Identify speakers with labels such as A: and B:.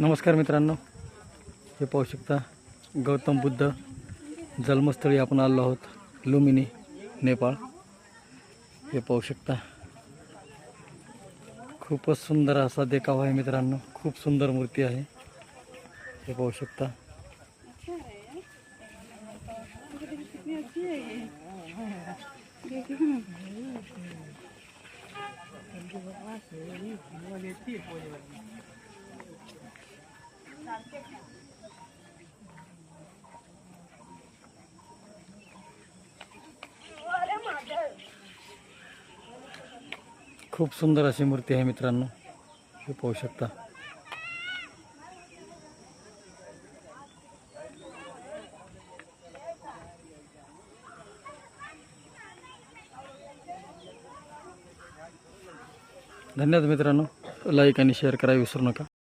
A: नमस्कार मित्रांनो. हे पाहू शकता गौतम बुद्ध जन्मस्थळी आपण आलो आहोत लुमिनी नेपाळ. हे पाहू शकता खूपच सुंदर असा देखावा आहे मित्रांनो. खूप सुंदर मूर्ती आहे. हे पाहू शकता. खूप सुंदर अशी मूर्ती आहे मित्रांनो. हे पाहू शकता. धन्यवाद मित्रांनो. लाईक आणि शेअर करायला विसरू नका.